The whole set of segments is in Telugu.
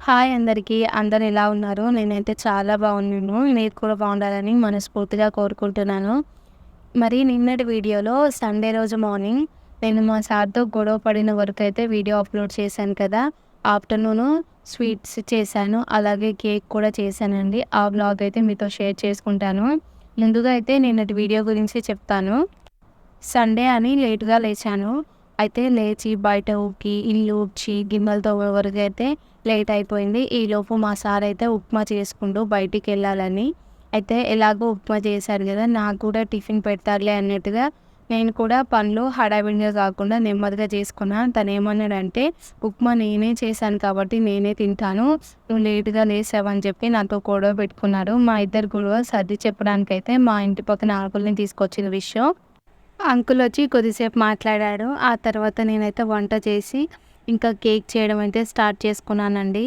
హాయ్ అందరికీ. అందరు ఎలా ఉన్నారు? నేనైతే చాలా బాగున్నాను. మీరు కూడా బాగుండాలని మనస్ఫూర్తిగా కోరుకుంటున్నాను. మరి నిన్నటి వీడియోలో సండే రోజు మార్నింగ్ నేను మా సార్తో గొడవ పడిన వరకు అయితే వీడియో అప్లోడ్ చేశాను కదా. ఆఫ్టర్నూన్ స్వీట్స్ చేశాను. అలాగే కేక్ కూడా చేశానండి. ఆ బ్లాగ్ అయితే మీతో షేర్ చేసుకుంటాను. ముందుగా అయితే నిన్నటి వీడియో గురించి చెప్తాను. సండే అని లేటుగా లేచాను. అయితే లేచి బయట ఊకి ఇల్లు ఊడ్చి గిన్నెలతో వరకు అయితే లేట్ అయిపోయింది. ఈలోపు మా సార్ అయితే ఉప్మా చేసుకుంటూ బయటికి వెళ్ళాలని. అయితే ఎలాగో ఉప్మా చేశారు కదా నాకు కూడా టిఫిన్ పెడతారులే అన్నట్టుగా నేను కూడా పనులు హడావిడిగా కాకుండా నెమ్మదిగా చేసుకున్నాను తను ఏమన్నాడంటే ఉప్మా నేనే చేశాను కాబట్టి నేనే తింటాను. నువ్వు లేటుగా లేసావని చెప్పి నాతో గొడవ పెట్టుకున్నారు. మా ఇద్దరు గొడవ సర్ది చెప్పడానికైతే మా ఇంటి పక్కన ఆకుల్ని తీసుకొచ్చిన విషయం. అంకుల్ వచ్చి కొద్దిసేపు మాట్లాడాడు ఆ తర్వాత నేనైతే వంట చేసి ఇంకా కేక్ చేయడం అయితే స్టార్ట్ చేసుకున్నానండి.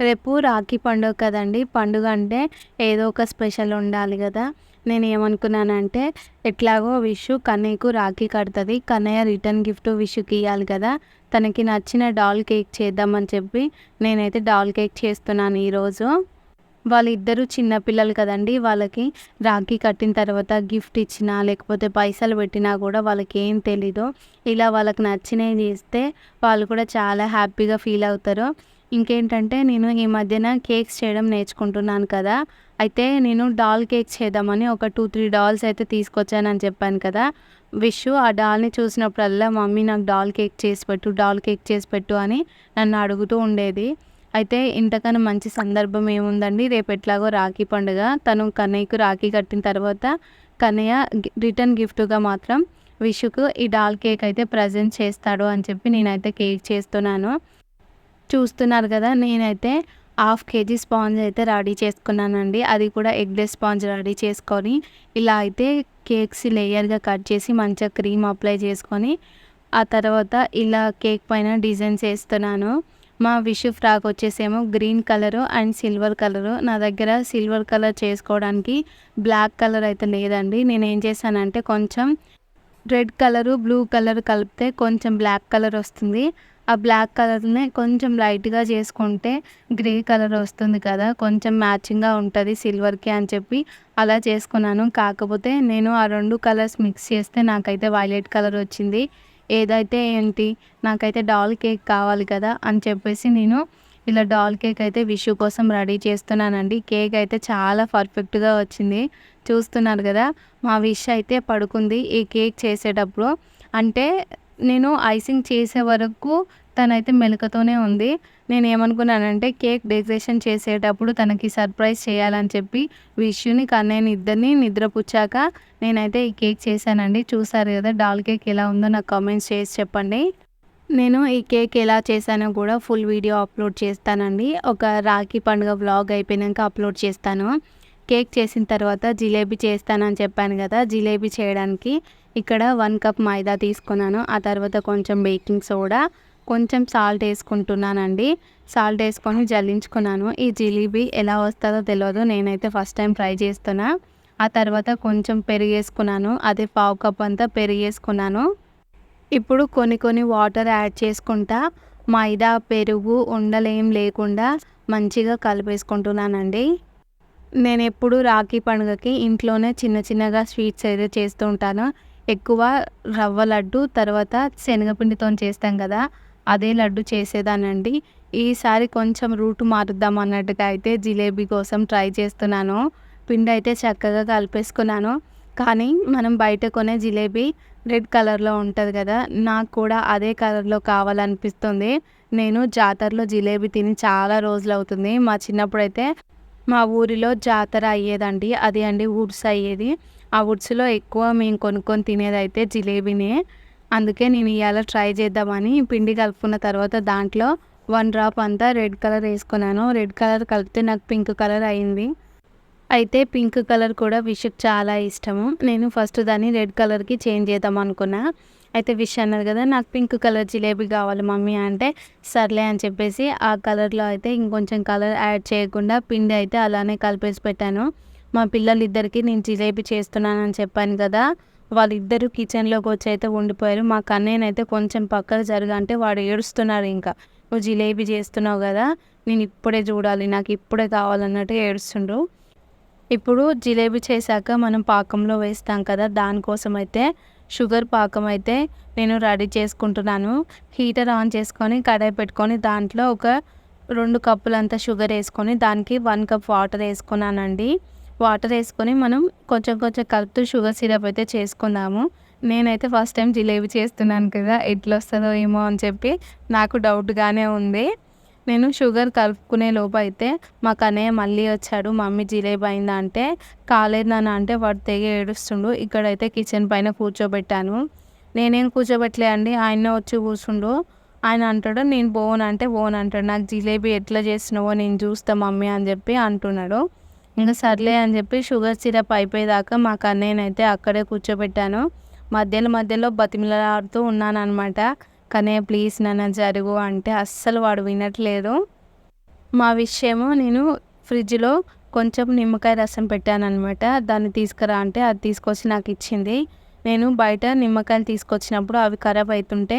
రేపు రాఖీ పండుగ కదండి. పండుగ అంటే ఏదో ఒక స్పెషల్ ఉండాలి కదా. నేను ఏమనుకున్నానంటే ఎట్లాగో విషు కన్నయ్యకు రాఖీ కడుతుంది. కన్నయ్య రిటర్న్ గిఫ్ట్ విషుకి ఇవ్వాలి కదా. తనకి నచ్చిన డాల్ కేక్ చేద్దామని చెప్పి నేనైతే డాల్ కేక్ చేస్తున్నాను ఈరోజు వాళ్ళిద్దరూ చిన్నపిల్లలు కదండి వాళ్ళకి రాఖీ కట్టిన తర్వాత గిఫ్ట్ ఇచ్చినా లేకపోతే పైసలు పెట్టినా కూడా వాళ్ళకి ఏం తెలీదు. ఇలా వాళ్ళకి నచ్చినవి చేస్తే వాళ్ళు కూడా చాలా హ్యాపీగా ఫీల్ అవుతారు. ఇంకేంటంటే నేను ఈ మధ్యన కేక్స్ చేయడం నేర్చుకుంటున్నాను కదా. అయితే నేను డాల్ కేక్ చేద్దామని ఒక టూ త్రీ డాల్స్ అయితే తీసుకొచ్చానని చెప్పాను కదా. విష్ ఆ డాల్ని చూసినప్పుడల్లా మమ్మీ నాకు డాల్ కేక్ చేసి పెట్టు డాల్ కేక్ చేసి పెట్టు అని నన్ను అడుగుతూ ఉండేది. అయితే ఇంతకన్నా మంచి సందర్భం ఏముందండి? రేపు ఎట్లాగో రాఖీ పండుగ. తను కన్నయ్యకు రాఖీ కట్టిన తర్వాత కన్నయ్య రిటర్న్ గిఫ్ట్గా మాత్రం విషుకు ఈ డాల్ కేక్ అయితే ప్రజెంట్ చేస్తాడు అని చెప్పి నేనైతే కేక్ చేస్తున్నాను. చూస్తున్నారు కదా నేనైతే హాఫ్ కేజీ స్పాంజ్ అయితే రెడీ చేసుకున్నానండి. అది కూడా ఎగ్లెస్ స్పాంజ్ రెడీ చేసుకొని ఇలా అయితే కేక్స్ లేయర్గా కట్ చేసి మంచిగా క్రీమ్ అప్లై చేసుకొని ఆ తర్వాత ఇలా కేక్ పైన డిజైన్స్ వేస్తున్నాను మా విషు ఫ్రాక్ వచ్చేసేమో green colour and silver colour. నా దగ్గర సిల్వర్ కలర్ చేసుకోవడానికి బ్లాక్ కలర్ అయితే లేదండి. నేను ఏం చేశానంటే కొంచెం రెడ్ కలరు బ్లూ కలర్ కలిపితే కొంచెం బ్లాక్ కలర్ వస్తుంది. ఆ బ్లాక్ కలర్ని కొంచెం లైట్గా చేసుకుంటే గ్రే కలర్ వస్తుంది కదా. కొంచెం మ్యాచింగ్గా ఉంటుంది సిల్వర్కి అని చెప్పి అలా చేసుకున్నాను. కాకపోతే నేను ఆ రెండు కలర్స్ మిక్స్ చేస్తే నాకైతే వైలెట్ కలర్ వచ్చింది. ఏదైతే ఏంటి నాకైతే డాల్ కేక్ కావాలి కదా అని చెప్పేసి నేను ఇలా డాల్ కేక్ అయితే విషు కోసం రెడీ చేస్తున్నానండి. కేక్ అయితే చాలా పర్ఫెక్ట్గా వచ్చింది. చూస్తున్నారు కదా మా విష్ అయితే పడుకుంది ఈ కేక్ చేసేటప్పుడు. అంటే నేను ఐసింగ్ చేసే వరకు తనైతే మెలకతోనే ఉంది. నేను ఏమనుకున్నానంటే కేక్ డెకరేషన్ చేసేటప్పుడు తనకి సర్ప్రైజ్ చేయాలని చెప్పి విష్యుని కన్నయ్యని ఇద్దరిని నిద్రపుచ్చాక నేనైతే ఈ కేక్ చేశానండి. చూసారు కదా డాల్ కేక్ ఎలా ఉందో నాకు కామెంట్స్ చేసి చెప్పండి. నేను ఈ కేక్ ఎలా చేశానో కూడా ఫుల్ వీడియో అప్లోడ్ చేస్తానండి. ఒక రాఖీ పండుగ వ్లాగ్ అయిపోయాక అప్లోడ్ చేస్తాను. కేక్ చేసిన తర్వాత జిలేబీ చేస్తానని చెప్పాను కదా జిలేబీ చేయడానికి ఇక్కడ వన్ కప్ మైదా తీసుకున్నాను. ఆ తర్వాత కొంచెం బేకింగ్ సోడా కొంచెం సాల్ట్ వేసుకుంటున్నానండి. సాల్ట్ వేసుకొని జల్లించుకున్నాను. ఈ జిలేబీ ఎలా వస్తుందో తెలియదు నేనైతే ఫస్ట్ టైం ట్రై చేస్తున్నా. ఆ తర్వాత కొంచెం పెరిగేసుకున్నాను అదే పావు కప్ అంతా పెరిగేసుకున్నాను ఇప్పుడు కొన్ని కొన్ని వాటర్ యాడ్ చేసుకుంటా. మైదా పెరుగు ఉండలేం లేకుండా మంచిగా కలిపేసుకుంటున్నానండి. నేను ఎప్పుడు రాఖీ పండుగకి ఇంట్లోనే చిన్న చిన్నగా స్వీట్స్ అయితే చేస్తూ ఉంటాను. ఎక్కువ రవ్వ లడ్డు తర్వాత శనగపిండితో చేస్తాం కదా. అదే లడ్డు చేసేదానండి. ఈసారి కొంచెం రూట్ మారుద్దాం అన్నట్టుగా అయితే జిలేబీ కోసం ట్రై చేస్తున్నాను. పిండి అయితే చక్కగా కలిపేసుకున్నాను. కానీ మనం బయట కొనే జిలేబీ రెడ్ కలర్లో ఉంటుంది కదా నాకు కూడా అదే కలర్లో కావాలనిపిస్తుంది. నేను జాతరలో జిలేబీ తిని చాలా రోజులు అవుతుంది. మా చిన్నప్పుడు అయితే మా ఊరిలో జాతర అయ్యేదండి. అది అండి వుడ్స్ అయ్యేది. ఆ వుడ్స్లో ఎక్కువ మేము కొనుక్కొని తినేది అయితే జిలేబీనే. అందుకే నేను ఇవాళ ట్రై చేద్దామని పిండి కలుపుకున్న తర్వాత దాంట్లో వన్ డ్రాప్ అంతా రెడ్ కలర్ వేసుకున్నాను. రెడ్ కలర్ కలిపితే నాకు పింక్ కలర్ అయింది. అయితే పింక్ కలర్ కూడా విష్కి చాలా ఇష్టము. నేను ఫస్ట్ దాన్ని రెడ్ కలర్కి చేంజ్ చేద్దాం అనుకున్నా. అయితే విష్ అన్నారు కదా నాకు పింక్ కలర్ జిలేబీ కావాలి మమ్మీ అంటే సర్లే అని చెప్పేసి ఆ కలర్లో అయితే ఇంకొంచెం కలర్ యాడ్ చేయకుండా పిండి అయితే అలానే కలిపేసి పెట్టాను. మా పిల్లలిద్దరికీ నేను జిలేబీ చేస్తున్నానని చెప్పాను కదా. వాళ్ళిద్దరూ కిచెన్లోకి వచ్చి అయితే ఉండిపోయారు. మా కన్నయ్యనైతే కొంచెం పక్కకు జరగ అంటే వాడు ఏడుస్తున్నారు ఇంకా. నువ్వు జిలేబీ చేస్తున్నావు కదా నేను ఇప్పుడే చూడాలి నాకు ఇప్పుడే కావాలన్నట్టు ఏడుస్తుండు ఇప్పుడు జిలేబీ చేశాక మనం పాకంలో వేస్తాం కదా దానికోసం అయితే షుగర్ పాకం అయితే నేను రెడీ చేసుకుంటున్నాను. హీటర్ ఆన్ చేసుకొని కడాయి పెట్టుకొని దాంట్లో ఒక రెండు కప్పులంత షుగర్ వేసుకొని దానికి వన్ కప్ వాటర్ వేసుకున్నానండి. వాటర్ వేసుకొని మనం కొంచెం కొంచెం కలుపుతూ షుగర్ సిరప్ అయితే చేసుకుందాము. నేనైతే ఫస్ట్ టైం జిలేబీ చేస్తున్నాను కదా ఎట్లా వస్తుందో ఏమో అని చెప్పి నాకు డౌట్గానే ఉంది. నేను షుగర్ కలుపుకునే లోపు అయితే మా కన్నయ్య మళ్ళీ వచ్చాడు మమ్మీ జిలేబీ అయిందా? అంటే కాలేదు అంటే వాడు తెగ ఏడుస్తుండు. ఇక్కడైతే కిచెన్ పైన కూర్చోబెట్టాను. నేనేం కూర్చోబెట్టలే అండి ఆయన వచ్చి కూర్చుండు. ఆయన అంటాడు నేను బోన్ అంటే బోన్ అంటాడు. నాకు జిలేబీ ఎట్లా చేస్తున్నావో నేను చూస్తా మమ్మీ అని చెప్పి అంటున్నాడు. ఇంకా సర్లే అని చెప్పి షుగర్ సిరప్ అయిపోయేదాకా మా కన్నయ్యనైతే అక్కడే కూర్చోబెట్టాను. మధ్యలో మధ్యలో బతిమిలాడుతూ ఉన్నాను అనమాట కానీ ప్లీజ్ నన్ను జరుగు అంటే అస్సలు వాడు వినట్లేదు. మా విషయము నేను ఫ్రిడ్జ్లో కొంచెం నిమ్మకాయ రసం పెట్టాను అనమాట దాన్ని తీసుకురా అంటే అది తీసుకొచ్చి నాకు ఇచ్చింది. నేను బయట నిమ్మకాయలు తీసుకొచ్చినప్పుడు అవి ఖరాబ్ అవుతుంటే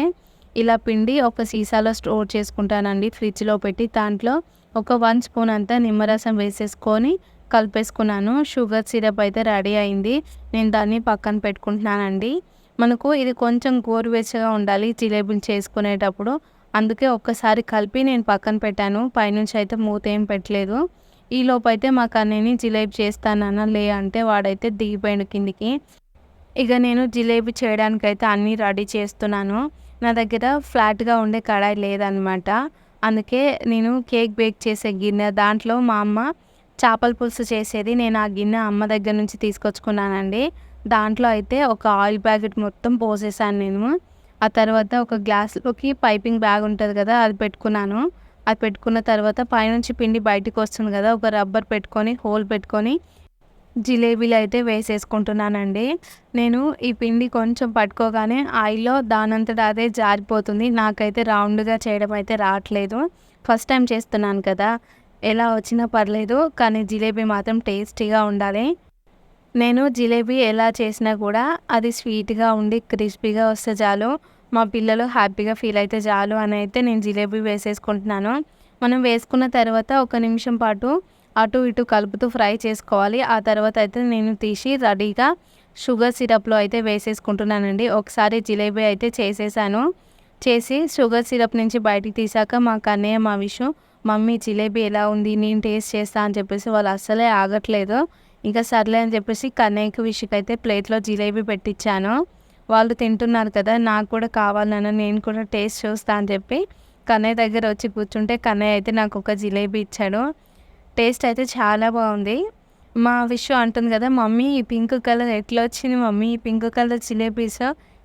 ఇలా పిండి ఒక సీసాలో స్టోర్ చేసుకుంటానండి. ఫ్రిడ్జ్లో పెట్టి దాంట్లో ఒక వన్ స్పూన్ అంతా నిమ్మరసం వేసేసుకొని కలిపేసుకున్నాను. షుగర్ సిరప్ అయితే రెడీ అయింది. నేను దాన్ని పక్కన పెట్టుకుంటున్నానండి. మనకు ఇది కొంచెం గోరువెచ్చగా ఉండాలి జిలేబీలు చేసుకునేటప్పుడు. అందుకే ఒక్కసారి కలిపి నేను పక్కన పెట్టాను. పైనుంచి అయితే మూత ఏం పెట్టలేదు. ఈ లోపు అయితే మా కన్నీని జిలేబీ చేస్తానన్న లే అంటే వాడైతే దిగిపోయాడు కిందికి. ఇక నేను జిలేబీ చేయడానికైతే అన్నీ రెడీ చేస్తున్నాను. నా దగ్గర ఫ్లాట్గా ఉండే కడాయి లేదనమాట అందుకే నేను కేక్ బేక్ చేసే గిన్నె దాంట్లో మా అమ్మ చేపల పులుసు చేసేది నేను ఆ గిన్నె అమ్మ దగ్గర నుంచి తీసుకొచ్చుకున్నానండి. దాంట్లో అయితే ఒక ఆయిల్ ప్యాకెట్ మొత్తం పోసేసాను నేను. ఆ తర్వాత ఒక గ్లాస్లోకి పైపింగ్ బ్యాగ్ ఉంటుంది కదా అది పెట్టుకున్నాను. అది పెట్టుకున్న తర్వాత పైనుంచి పిండి బయటకు వస్తుంది కదా ఒక రబ్బర్ పెట్టుకొని హోల్ పెట్టుకొని జిలేబీలు అయితే వేసేసుకుంటున్నానండి. నేను ఈ పిండి కొంచెం పట్టుకోగానే ఆయిల్లో దానంతట అదే జారిపోతుంది. నాకైతే రౌండ్గా చేయడం అయితే రావట్లేదు. ఫస్ట్ టైం చేస్తున్నాను కదా ఎలా వచ్చినా పర్లేదు కానీ జిలేబీ మాత్రం టేస్టీగా ఉండాలి. నేను జిలేబీ ఎలా చేసినా కూడా అది స్వీట్గా ఉండి క్రిస్పీగా వస్తే చాలు. మా పిల్లలు హ్యాపీగా ఫీల్ అయితే చాలు అని అయితే నేను జిలేబీ వేసేసుకుంటున్నాను. మనం వేసుకున్న తర్వాత ఒక నిమిషం పాటు అటు ఇటు కలుపుతూ ఫ్రై చేసుకోవాలి. ఆ తర్వాత అయితే నేను తీసి రెడీగా షుగర్ సిరప్లో అయితే వేసేసుకుంటున్నానండి. ఒకసారి జిలేబీ అయితే చేసేసాను. చేసి షుగర్ సిరప్ నుంచి బయటికి తీసాక మా కన్నయ్య మా విషు మమ్మీ జిలేబీ ఎలా ఉంది? నేను టేస్ట్ చేస్తా అని చెప్పేసి వాళ్ళు అస్సలే ఆగట్లేదు. ఇంకా సర్లే అని చెప్పేసి కన్నయ్యకి విషయకి అయితే ప్లేట్లో జిలేబీ పెట్టించాను వాళ్ళు తింటున్నారు కదా నాకు కూడా కావాలన్న నేను కూడా టేస్ట్ చూస్తా అని చెప్పి కన్నయ్య దగ్గర వచ్చి కూర్చుంటే కన్నయ్య అయితే నాకు ఒక జిలేబీ ఇచ్చాడు. టేస్ట్ అయితే చాలా బాగుంది. మా విషయం అంటుంది కదా మమ్మీ ఈ పింక్ కలర్ ఎట్లా వచ్చింది మమ్మీ? ఈ పింక్ కలర్ జిలేబీస్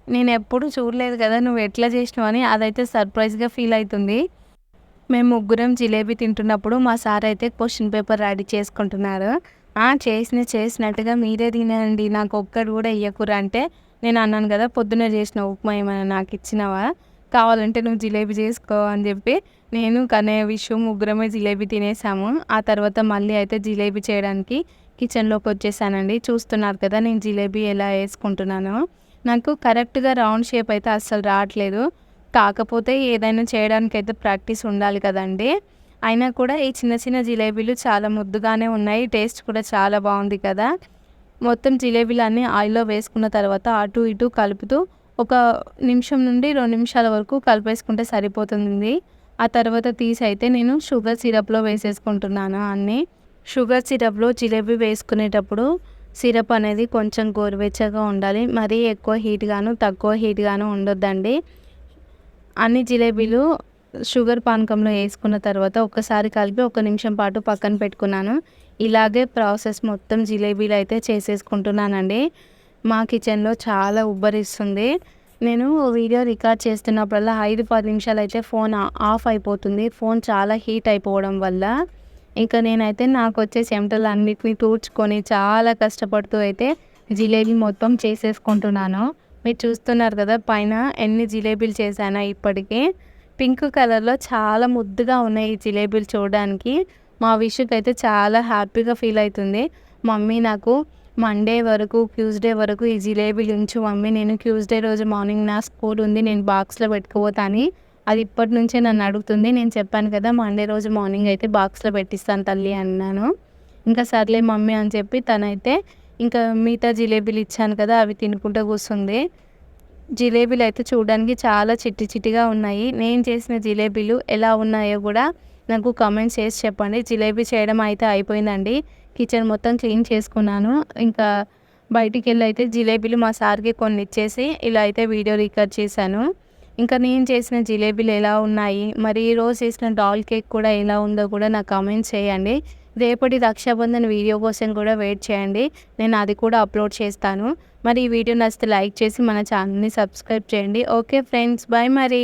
నేను ఎప్పుడు చూడలేదు కదా నువ్వు ఎట్లా చేసినావు అని అదైతే సర్ప్రైజ్గా ఫీల్ అవుతుంది. మేము ముగ్గురం జిలేబీ తింటున్నప్పుడు మా సార్ అయితే క్వశ్చన్ పేపర్ రెడీ చేసుకుంటున్నారు. చేసిన చేసినట్టుగా మీరే తినండి. నాకు ఒక్కడు కూడా ఇయ్యకూర అంటే నేను అన్నాను కదా పొద్దున్న చేసిన ఉప్మా ఏమైనా నాకు ఇచ్చినావా? కావాలంటే నువ్వు జిలేబీ చేసుకో అని చెప్పి నేను కనే విషయం ముగ్గురమే జిలేబీ తినేసాము. ఆ తర్వాత మళ్ళీ అయితే జిలేబీ చేయడానికి కిచెన్లోకి వచ్చేసానండి. చూస్తున్నారు కదా నేను జిలేబీ ఎలా వేసుకుంటున్నాను. నాకు కరెక్ట్గా రౌండ్ షేప్ అయితే అస్సలు రావట్లేదు. కాకపోతే ఏదైనా చేయడానికి అయితే ప్రాక్టీస్ ఉండాలి కదండి. అయినా కూడా ఈ చిన్న చిన్న జిలేబీలు చాలా ముద్దుగానే ఉన్నాయి. టేస్ట్ కూడా చాలా బాగుంది కదా. మొత్తం జిలేబీలు అన్నీ ఆయిల్లో వేసుకున్న తర్వాత అటు ఇటు కలుపుతూ ఒక నిమిషం నుండి రెండు నిమిషాల వరకు కలిపేసుకుంటే సరిపోతుంది. ఆ తర్వాత తీసి అయితే నేను షుగర్ సిరప్లో వేసేసుకుంటున్నాను అన్నీ. షుగర్ సిరప్లో జిలేబీ వేసుకునేటప్పుడు సిరప్ అనేది కొంచెం గోరువెచ్చగా ఉండాలి. మరీ ఎక్కువ హీట్గాను తక్కువ హీట్గాను ఉండొద్దండి. అన్ని జిలేబీలు షుగర్ పానకంలో వేసుకున్న తర్వాత ఒకసారి కలిపి ఒక నిమిషం పాటు పక్కన పెట్టుకున్నాను. ఇలాగే ప్రాసెస్ మొత్తం జిలేబీలు అయితే చేసేసుకుంటున్నానండి. మా కిచెన్లో చాలా ఉబ్బరిస్తుంది. నేను వీడియో రికార్డ్ చేస్తున్నప్పుడల్లా ఐదు పది నిమిషాలు అయితే ఫోన్ ఆఫ్ అయిపోతుంది. ఫోన్ చాలా హీట్ అయిపోవడం వల్ల. ఇంకా నేనైతే నాకు వచ్చే చెమటలు అన్నిటిని తూర్చుకొని చాలా కష్టపడుతూ అయితే జిలేబీ మొత్తం చేసేసుకుంటున్నాను. మీరు చూస్తున్నారు కదా పైన ఎన్ని జిలేబీలు చేశానో ఇప్పటికే. పింక్ కలర్లో చాలా ముద్దుగా ఉన్నాయి ఈ జిలేబీలు చూడడానికి. మా విషుకి అయితే చాలా హ్యాపీగా ఫీల్ అవుతుంది మమ్మీ నాకు మండే వరకు ట్యూస్డే వరకు ఈ జిలేబీలు ఉంచు మమ్మీ. నేను ట్యూస్డే రోజు మార్నింగ్ నా స్కూల్ ఉంది నేను బాక్స్లో పెట్టుకుపోతాను అది ఇప్పటి నుంచే నన్ను అడుగుతుంది. నేను చెప్పాను కదా మండే రోజు మార్నింగ్ అయితే బాక్స్లో పెట్టిస్తాను తల్లి అన్నాను. ఇంకా సర్లే మమ్మీ అని చెప్పి తనైతే ఇంకా మిగతా జిలేబీలు ఇచ్చాను కదా అవి తినుకుంటూ కూర్చుంది. జిలేబీలు అయితే చూడడానికి చాలా చిట్టి చిట్టిగా ఉన్నాయి. నేను చేసిన జిలేబీలు ఎలా ఉన్నాయో కూడా నాకు కామెంట్స్ చేసి చెప్పండి. జిలేబీ చేయడం అయితే అయిపోయిందండి. కిచెన్ మొత్తం క్లీన్ చేసుకున్నాను. ఇంకా బయటికి వెళ్ళి అయితే జిలేబీలు మా సార్కి కొన్ని ఇచ్చేసి ఇలా అయితే వీడియో రికార్డ్ చేశాను. ఇంకా నేను చేసిన జిలేబీలు ఎలా ఉన్నాయి? మరి ఈరోజు చేసిన డాల్ కేక్ కూడా ఎలా ఉందో కూడా నాకు కామెంట్స్ చేయండి. రేపటి రక్షాబంధన్ వీడియో కోసం కూడా వెయిట్ చేయండి. నేను అది కూడా అప్లోడ్ చేస్తాను. మరి ఈ వీడియో నచ్చితే లైక్ చేసి మన ఛానల్ని సబ్స్క్రైబ్ చేయండి. ఓకే ఫ్రెండ్స్ బాయ్ మరి.